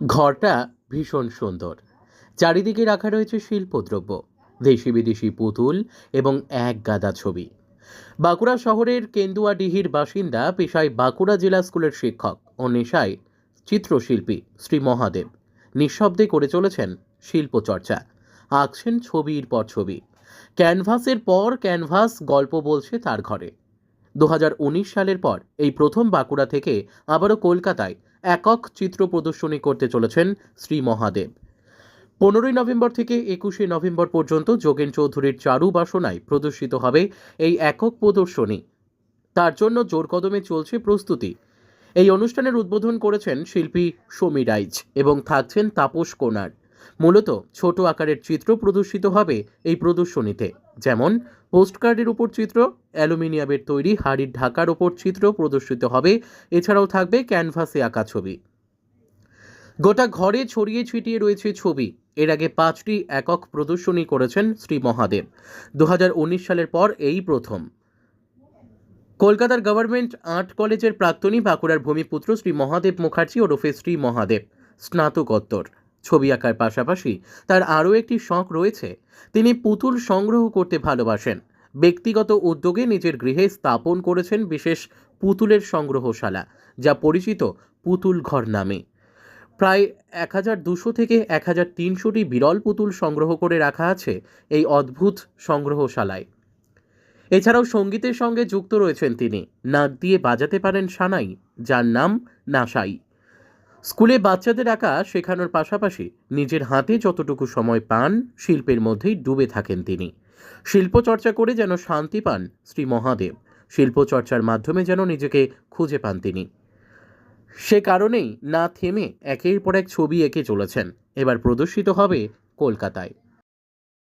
ঘরটা ভীষণ সুন্দর। চারিদিকে রাখা রয়েছে শিল্পদ্রব্য দেশি বিদেশি পুতুল এবং এক গাদা ছবি। বাঁকুড়া শহরের কেন্দুয়াডিহির বাসিন্দা পেশায় বাঁকুড়া জেলা স্কুলের শিক্ষক ও নেশায় চিত্রশিল্পী শ্রী মহাদেব। নিঃশব্দে করে চলেছেন শিল্পচর্চা। আঁকছেন ছবির পর ছবি। ক্যানভাসের পর ক্যানভাস গল্প বলছে তার ঘরে। দু হাজার উনিশ সালের পর এই প্রথম বাঁকুড়া থেকে আবারও কলকাতায় একক চিত্র প্রদর্শনী করতে চলেছেন শ্রী মহাদেব। পনেরোই নভেম্বর থেকে একুশে নভেম্বর পর্যন্ত যোগেন চৌধুরীর চারু বাসনায় প্রদর্শিত হবে এই একক প্রদর্শনী। তার জন্য জোর কদমে চলছে প্রস্তুতি। এই অনুষ্ঠানের উদ্বোধন করেছেন শিল্পী সমী রাইজ এবং থাকছেন তাপস কোনার মূলত ছোট আকারের চিত্র প্রদর্শিত হবে এই প্রদর্শনীতে। যেমন, পোস্টকার্ডের উপর চিত্র, অ্যালুমিনিয়ামের তৈরি হাড়ির ঢাকার ওপর চিত্র প্রদর্শিত হবে, এছাড়াও থাকবে ক্যানভাসে আঁকা ছবি। গোটা ঘরে ছড়িয়ে ছিটিয়ে রয়েছে ছবি। এর আগে পাঁচটি একক প্রদর্শনী করেছেন শ্রী মহাদেব। দু হাজার উনিশ সালের পর এই প্রথম। কলকাতার গভর্নমেন্ট আর্ট কলেজের প্রাক্তনী বাঁকুড়ার ভূমিপুত্র শ্রী মহাদেব মুখার্জি ওরফে শ্রী মহাদেব। স্নাতকোত্তর। ছবি আঁকার পাশাপাশি তার আরও একটি শখ রয়েছে। তিনি পুতুল সংগ্রহ করতে ভালোবাসেন। ব্যক্তিগত উদ্যোগে নিজের গৃহে স্থাপন করেছেন বিশেষ পুতুলের সংগ্রহশালা, যা পরিচিত পুতুল ঘর নামে। প্রায় এক হাজার দুশো থেকে এক হাজার তিনশোটি বিরল পুতুল সংগ্রহ করে রাখা আছে এই অদ্ভুত সংগ্রহশালায়। এছাড়াও সঙ্গীতের সঙ্গে যুক্ত রয়েছেন তিনি। নাক দিয়ে বাজাতে পারেন সানাই, যার নাম নাসাই। স্কুলে বাচ্চাদের আঁকা শেখানোর পাশাপাশি নিজের হাতে যতটুকু সময় পান, শিল্পের মধ্যেই ডুবে থাকেন তিনি। শিল্পচর্চা করে যেন শান্তি পান শ্রী মহাদেব শিল্পচর্চার মাধ্যমে যেন নিজেকে খুঁজে পান তিনি। সে কারণেই না থেমে একের পর এক ছবি এঁকে চলেছেন। এবার প্রদর্শিত হবে কলকাতায়।